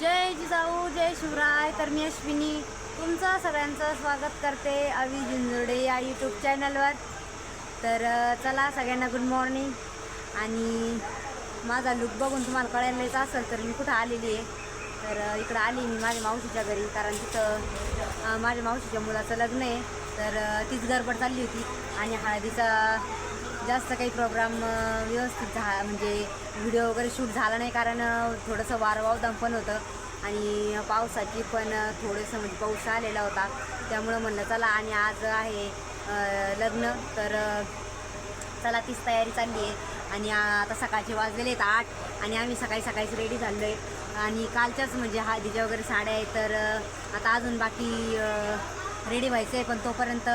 जय जिजाऊ जय शिवराय. तर मी अश्विनी तुमचं सगळ्यांचं स्वागत करते अवी जिंजुर्डे या यूट्यूब चॅनलवर तर चला सगळ्यांना गुड मॉर्निंग आणि माझा लुक बघून तुम्हाला कळायलाच असेल तर मी कुठं आलेली आहे. तर इकडं आली मी माझ्या मावशीच्या घरी कारण तिथं माझ्या मावशीच्या मुलाचं लग्न आहे. तर तीच गडबड चालली होती आणि हळदीचा जास्त काही प्रोग्राम व्यवस्थित झा म्हणजे व्हिडिओ वगैरे शूट झाला नाही कारण थोडंसं वारवावदाम पण होतं. आणि पावसाची पण थोडंसं म्हणजे पाऊस आलेला होता. त्यामुळं म्हणलं चला आणि आज आहे लग्न. तर चला तीच तयारी चालली आहे. आणि आता सकाळचे वाजलेले आहेत आठ आणि आम्ही सकाळी सकाळीच रेडी झालो आहे आणि कालच्याच म्हणजे हळदीच्या वगैरे साड्या आहेत. तर आता अजून बाकी रेडी व्हायचं आहे पण तोपर्यंत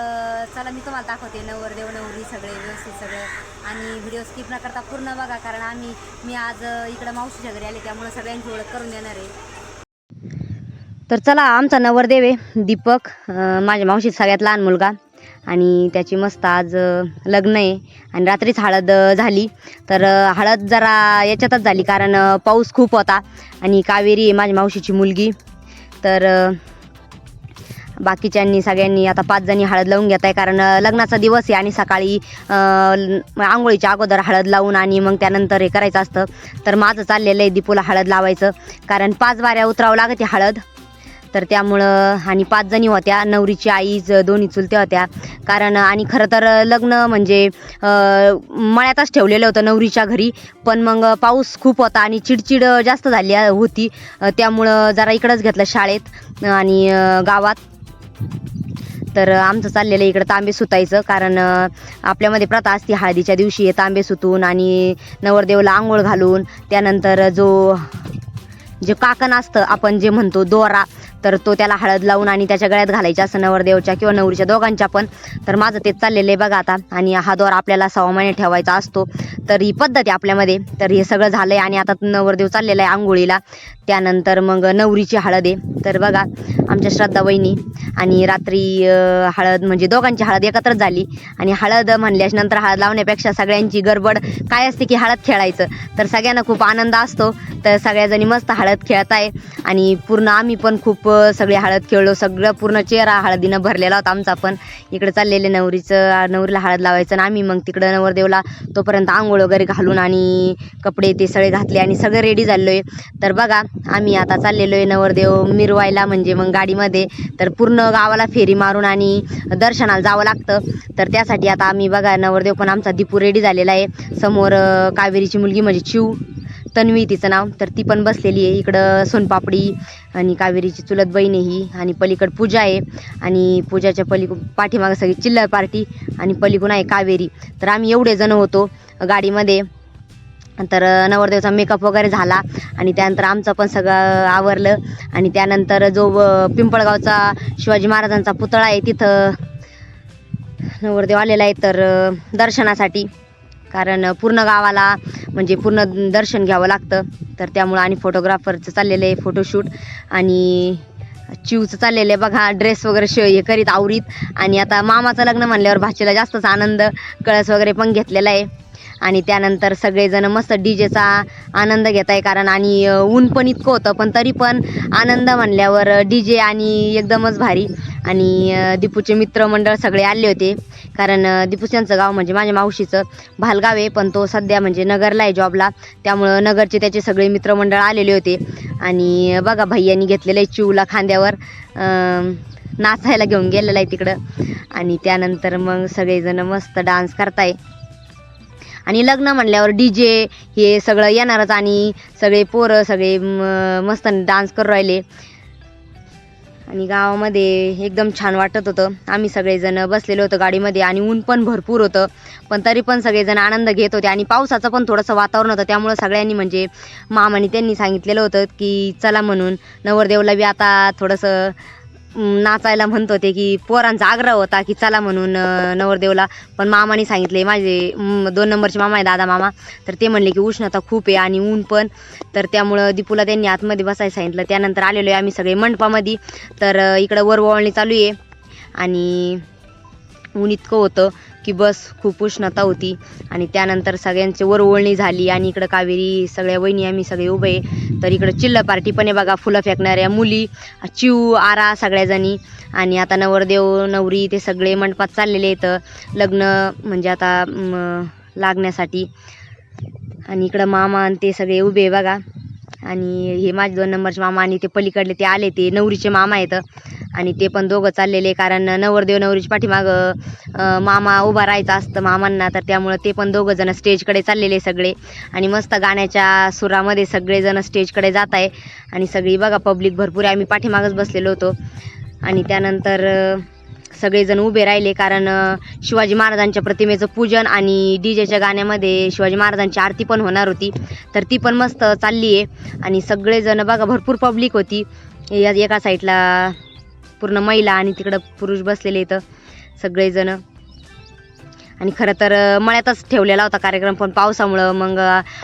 चला मी तुम्हाला दाखवते नवरदेव नवरी सगळे व्यवस्थित सगळं. आणि व्हिडिओ स्किप न करता पूर्ण बघा कारण आम्ही मी आज इकडं मावशीच्या घरी आले त्यामुळे सगळ्यांची ओळख करून देणार आहे. तर चला आमचा नवरदेव आहे दीपक माझ्या मावशीत सगळ्यात लहान मुलगा. आणि त्याची मस्त आज लग्न आहे. आणि रात्रीच हळद झाली. तर हळद जरा याच्यातच झाली कारण पाऊस खूप होता. आणि कावेरी आहे माझ्या मावशीची मुलगी. तर बाकीच्यांनी सगळ्यांनी आता पाच जणी हळद लावून घेत आहे कारण लग्नाचा दिवस आहे आणि सकाळी आंघोळीच्या अगोदर हळद लावून आणि मग त्यानंतर हे करायचं असतं. तर माझं चाललेलं आहे दीपूला हळद लावायचं कारण पाच बाऱ्या उतरावं लागते हळद. तर त्यामुळं आणि पाच जणी होत्या नवरीची आई दोन्ही चुलत्या होत्या. कारण आणि खरं तर लग्न म्हणजे मळ्यातच ठेवलेलं होतं नवरीच्या घरी. पण मग पाऊस खूप होता आणि चिडचिड जास्त झाली होती. त्यामुळं जरा इकडंच घेतलं शाळेत आणि गावात. तर आमचं चाललेलं आहे इकडं तांबे सुतायचं कारण आपल्यामध्ये प्रथा असते हळदीच्या दिवशी तांबे सुतून आणि नवरदेवला आंघोळ घालून. त्यानंतर जो जे काकण असतं आपण जे म्हणतो दोरा तर तो त्याला हळद लावून आणि त्याच्या गळ्यात घालायच्या असं नवरदेवच्या किंवा नवरीच्या दोघांच्या पण. तर माझं तेच चाललेलं आहे बघा आता. आणि हा दोरा आपल्याला सहा महिने ठेवायचा असतो. तर ही पद्धत आहे आपल्यामध्ये. तर हे सगळं झालं आहे आणि आता नवरदेव चाललेला आहे आंघोळीला. त्यानंतर मग नवरीची हळद आहे. तर बघा आमच्या श्रद्धा वहिनी आणि रात्री हळद म्हणजे दोघांची हळद एकत्रच झाली. आणि हळद म्हणल्यास नंतर हळद लावण्यापेक्षा सगळ्यांची गडबड काय असते की हळद खेळायचं. तर सगळ्यांना खूप आनंद असतो. तर सगळ्याजणी मस्त हळद खेळत आहे आणि पूर्ण आम्ही पण खूप सगळे हळद खेळलो. सगळं पूर्ण चेहरा हळदीनं भरलेला होता आमचा पण. इकडे चाललेले नवरीचं नवरीला हळद लावायचं आणि आम्ही मग तिकडं नवरदेवला तोपर्यंत आंघोळ वगैरे घालून आणि कपडे ते सगळे घातले आणि सगळं रेडी झालो आहे तर बघा आम्ही आता चाललेलो आहे नवरदेव मिरवायला म्हणजे मग गाडीमध्ये. तर पूर्ण गावाला फेरी मारून आणि दर्शनाला जावं लागतं. तर त्यासाठी आता आम्ही बघा नवरदेव पण आमचा दीपू रेडी झालेला आहे. समोर कावेरीची मुलगी म्हणजे चिव तन्वी तिचं नाव. तर ती पण बसलेली आहे. इकडं सोनपापडी आणि कावेरीची चुलत बहीण आहे ही. आणि पलीकड पूजा आहे. आणि पूजाच्या पलीकडून पाठीमागं सगळी चिल्लर पार्टी आणि पलीकडून आहे कावेरी. तर आम्ही एवढे जण होतो गाडीमध्ये. तर नवरदेवचा मेकअप वगैरे झाला आणि त्यानंतर आमचं पण सगळं आवरलं. आणि त्यानंतर जो पिंपळगावचा शिवाजी महाराजांचा पुतळा आहे तिथं नवरदेव आलेला आहे तर दर्शनासाठी. कारण पूर्ण गावाला म्हणजे पूर्ण दर्शन घ्यावं लागतं. तर त्यामुळं आणि फोटोग्राफरचं चाललेलं आहे फोटोशूट आणि चिवचं चाललेलं आहे बघा ड्रेस वगैरे श हे करीत आवरीत. आणि आता मामाचं लग्न म्हणल्यावर भाचीला जास्तच आनंद कळस वगैरे पण घेतलेला आहे. आणि त्यानंतर सगळेजण मस्त डी जेचा आनंद घेत आहे कारण आणि ऊन पण इतकं होतं पण तरी पण आनंद म्हणल्यावर डी जे आणि एकदमच भारी. आणि दीपूचे मित्रमंडळ सगळे आले होते कारण दीपूच्यांचं यांचं गाव म्हणजे माझ्या मावशीचं भालगाव आहे पण तो सध्या म्हणजे नगरला आहे जॉबला त्यामुळं नगरचे त्याचे सगळे मित्रमंडळ आलेले होते. आणि बघा भैयानी घेतलेलं आहे चिवला खांद्यावर नाचायला घेऊन गेलेला आहे तिकडं. आणि त्यानंतर मग सगळेजण मस्त डान्स करताय. आणि लग्न म्हणल्यावर डी जे हे सगळं येणारच आणि सगळे पोरं सगळे म- मस्त डान्स करू राहिले. आणि गावामध्ये एकदम छान वाटत होतं. आम्ही सगळेजण बसलेलो होतो गाडीमध्ये आणि ऊन पण भरपूर होतं. पण तरी पण सगळेजण आनंद घेत होते आणि पावसाचं पण थोडंसं वातावरण होतं. त्यामुळं सगळ्यांनी म्हणजे मामाने त्यांनी सांगितलेलं होतं की चला म्हणून नवरदेवला बी आता थोडंसं नाचायला म्हणत होते की पोरांचा आग्रह होता की चला म्हणून नवरदेवला. पण मामाने सांगितले माझे दोन नंबरचे मामा आहे दादा मामा. तर ते म्हणले की उष्णता खूप आहे आणि ऊन पण. तर त्यामुळं दीपूला त्यांनी आतमध्ये बसायला सांगितलं. त्यानंतर आलेलो आहे आम्ही सगळे मंडपामध्ये. तर इकडं वरवळणी चालू आहे. आणि ऊन इतकं होतं. की बस खूप उष्णता होती. आणि त्यानंतर सगळ्यांची वरवळणी झाली आणि इकडं कावेरी सगळ्या वहिनी आम्ही सगळे उभे आहे. तर इकडं चिल्ल पार्टी पण आहे बघा फुलं फेकणाऱ्या मुली चिव आरा सगळ्याजणी. आणि आता नवरदेव नवरी ते सगळे मंडपात चाललेले आहेत. लग्न म्हणजे आता लागण्यासाठी. आणि इकडं मामा आणि ते सगळे उभे आहे बघा. आणि हे माझे दोन नंबरचे मामा आणि ते पलीकडले ते आले ते नवरीचे मामा आहेत. आणि ते पण दोघं चाललेले कारण नवरदेव नवरीच्या पाठीमागं मामा उभा राहायचा असतं मामांना तर त्यामुळं ते पण दोघं जण स्टेजकडे चाललेले सगळे. आणि मस्त गाण्याच्या सुरामध्ये सगळेजण स्टेजकडे जात आहे. आणि सगळी बघा पब्लिक भरपूर आहे. आम्ही पाठीमागच बसलेलो होतो. आणि त्यानंतर सगळेजण उभे राहिले कारण शिवाजी महाराजांच्या प्रतिमेचं पूजन आणि डी जेच्या गाण्यामध्ये शिवाजी महाराजांची आरती पण होणार होती. तर ती पण मस्त चालली आहे. आणि सगळेजण बघा भरपूर पब्लिक होती. या एका साईडला पूर्ण महिला आणि तिकडं पुरुष बसलेले इथं सगळेजण. आणि खरं तर मळ्यातच ठेवलेला होता कार्यक्रम पण पावसामुळं मग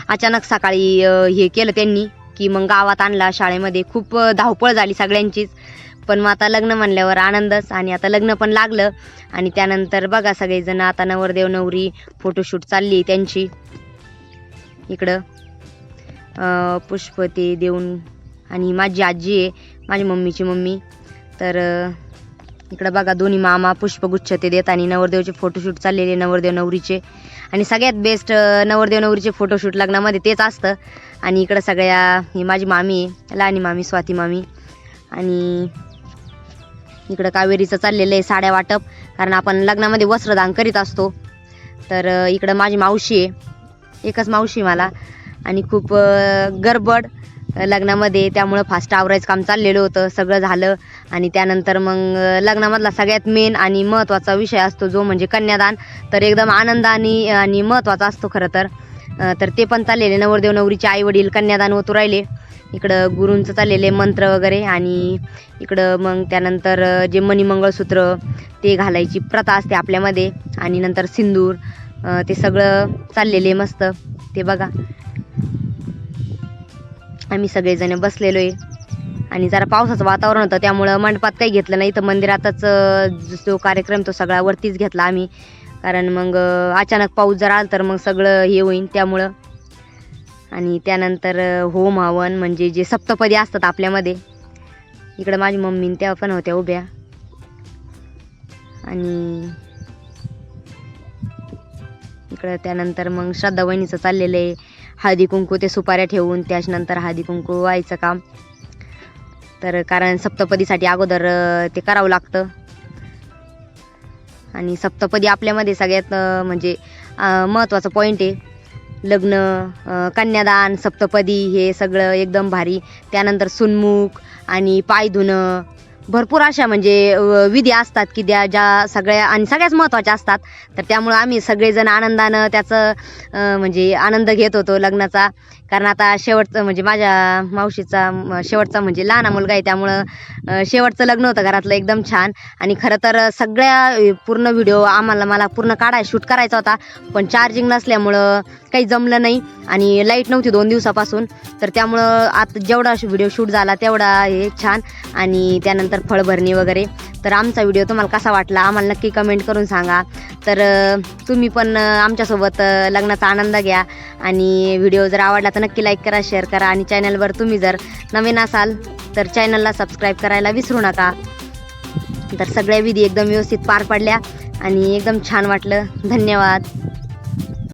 अचानक सकाळी हे केलं त्यांनी की मग गावात आणला शाळेमध्ये. खूप धावपळ झाली सगळ्यांचीच. पण मग आता लग्न म्हणल्यावर आनंदच आणि आता लग्न पण लागलं. आणि त्यानंतर बघा सगळेजण आता नवरदेव नवरी फोटोशूट चालली त्यांची. इकडं पुष्प ते देऊन आणि माझी आजी आहे माझी मम्मीची मम्मी. तर इकडं बघा दोन्ही मामा पुष्पगुच्छ ते देत आणि नवरदेवचे फोटोशूट चाललेले नवरदेव नवरीचे. आणि सगळ्यात बेस्ट नवरदेव नवरीचे फोटोशूट लग्नामध्ये तेच असतं. आणि इकडं सगळ्या ही माझी मामी आहे लहानी मामी स्वाती मामी. आणि इकडं कावेरीचं चाललेलं आहे साड्या वाटप कारण आपण लग्नामध्ये वस्त्रदान करीत असतो. तर इकडं माझी मावशी आहे. एकच मावशी मला. आणि खूप गरबड लग्नामध्ये त्यामुळं फास्ट आवरायचं काम चाललेलं होतं सगळं झालं. आणि त्यानंतर मग लग्नामधला सगळ्यात मेन आणि महत्त्वाचा विषय असतो जो म्हणजे कन्यादान. तर एकदम आनंदाने आणि महत्त्वाचा असतो खरं तर. तर ते पण चाललेले. नवरदेव नवरीचे आई वडील कन्यादान होतो राहिले. इकडं गुरूंचं चाललेले मंत्र वगैरे. आणि इकडं मग त्यानंतर जे मणिमंगळसूत्र ते घालायची प्रथा असते आपल्यामध्ये. आणि नंतर सिंदूर ते सगळं चाललेले मस्त. ते बघा. आम्ही सगळेजण बसलेलो आहे आणि जरा पावसाचं वातावरण होतं त्यामुळं मंडपात काही घेतलं नाही. तर मंदिरातच जो कार्यक्रम तो सगळा वरतीच घेतला आम्ही. कारण मग अचानक पाऊस जर आला तर मग सगळं हे होईन त्यामुळं. आणि त्यानंतर होम हवन म्हणजे जे सप्तपदी असतात आपल्यामध्ये. इकडं माझी मम्मी त्या पण होत्या उभ्या. आणि इकडं त्यानंतर मग श्रद्धा वहिनीचं चाललेलं आहे. हळदी कुंकू ते सुपाऱ्या ठेवून त्याच्यानंतर हळदी कुंकू व्हायचं काम. तर कारण सप्तपदीसाठी अगोदर ते करावं लागतं. आणि सप्तपदी आपल्यामध्ये सगळ्यात म्हणजे महत्त्वाचं पॉईंट आहे. लग्न कन्यादान सप्तपदी हे सगळं एकदम भारी. त्यानंतर सुनमुख आणि पाय धुणं भरपूर अशा म्हणजे विधी असतात की त्या ज्या सगळ्या आणि सगळ्याच महत्त्वाच्या असतात. तर त्यामुळं आम्ही सगळेजण आनंदानं त्याचं म्हणजे आनंद घेत होतो लग्नाचा. कारण आता शेवटचं म्हणजे माझ्या मावशीचा म, शेवटचा म्हणजे लहान मुलगा आहे त्यामुळं शेवटचं लग्न होतं घरातलं एकदम छान. आणि खरं तर सगळ्या पूर्ण व्हिडिओ आम्हाला मला पूर्ण काढाय शूट करायचा होता. पण चार्जिंग नसल्यामुळं काही जमलं नाही. आणि लाइट नव्हती दोन दिवसापासून. तर त्यामुळं आता जेवढा व्हिडिओ शूट झाला तेवढा हे छान. आणि त्यानंतर फळभरणी वगैरे. तर आमचा व्हिडिओ तुम्हाला कसा वाटला आम्हाला नक्की कमेंट करून सांगा. तर तुम्ही पण आमच्यासोबत लग्नाचा आनंद घ्या. आणि व्हिडिओ जर आवडला तर तर नक्की लाईक करा शेअर करा आणि चॅनलवर तुम्ही जर नवीन असाल तर चॅनलला सबस्क्राईब करायला विसरू नका. तर सगळ्या विधी एकदम व्यवस्थित पार पडल्या आणि एकदम छान वाटलं. धन्यवाद.